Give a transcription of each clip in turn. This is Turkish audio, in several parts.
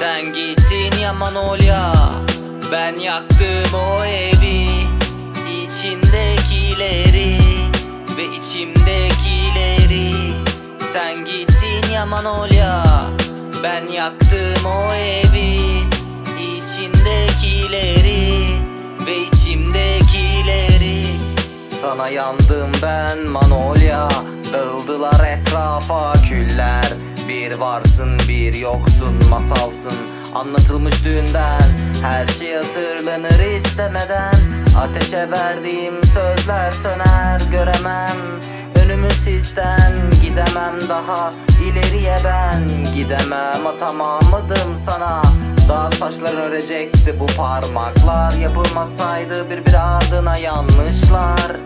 Sen gittin ya Manolya. Ben yaktım o evi. İçindekileri Ve içimdekileri. Sen gittin ya Manolya. Ben yaktım o evi. İçindekileri Ve içimdekileri. Sana yandım ben Manolya. Dağıldılar etrafa küller Bir varsın bir yoksun masalsın. Anlatılmış düğünden Her şey hatırlanır istemeden. Ateşe verdiğim sözler söner göremem. Önümü sisten gidemem daha. İleriye ben Gidemem atamamadım sana. Daha saçlar örecekti bu parmaklar. Yapılmasaydı birbiri ardına yanlışlar.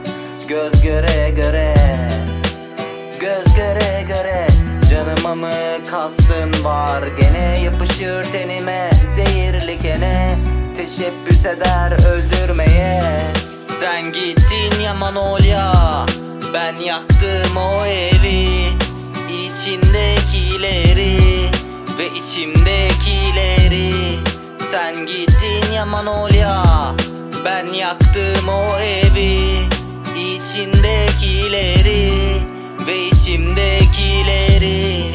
Göz göre göre Göz göre göre Canıma mı kastın var? Gene yapışır tenime Zehirli kene. Teşebbüs eder öldürmeye. Sen gittin ya Manolya Ben yaktım o evi. İçindekileri Ve içimdekileri. Sen gittin ya Manolya Ben yaktım o evi. İçindekileri ve içimdekileri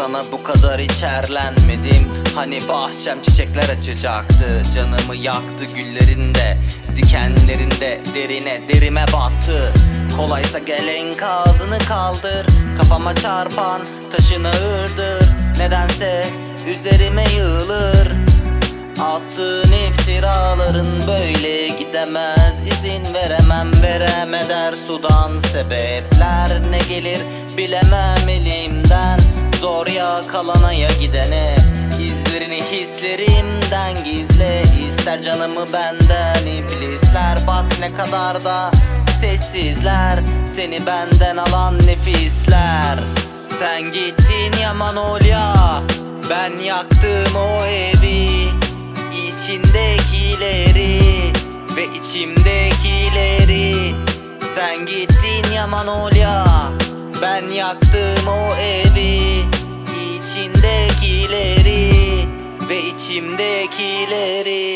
Sana bu kadar içerlenmedim. Hani bahçem çiçekler açacaktı. Canımı yaktı güllerinde. Dikenlerinde derine derime battı. Kolaysa gel enkazını kaldır. Kafama çarpan taşın ağırdır Nedense üzerime yığılır. Attığın iftiraların böyle gidemez. İzin veremem verem eder sudan Sebepler ne gelir bilemem elimden Zor ya kalana ya gidene. İzlerini hislerimden gizle. İster canımı benden iblisler. Bak ne kadar da sessizler. Seni benden alan nefisler. Sen gittin ya Manolya Ben yaktım o evi. İçindekileri ve içimdekileri. Sen gittin ya Manolya Ben yaktım o evi İçindekileri ve içimdekileri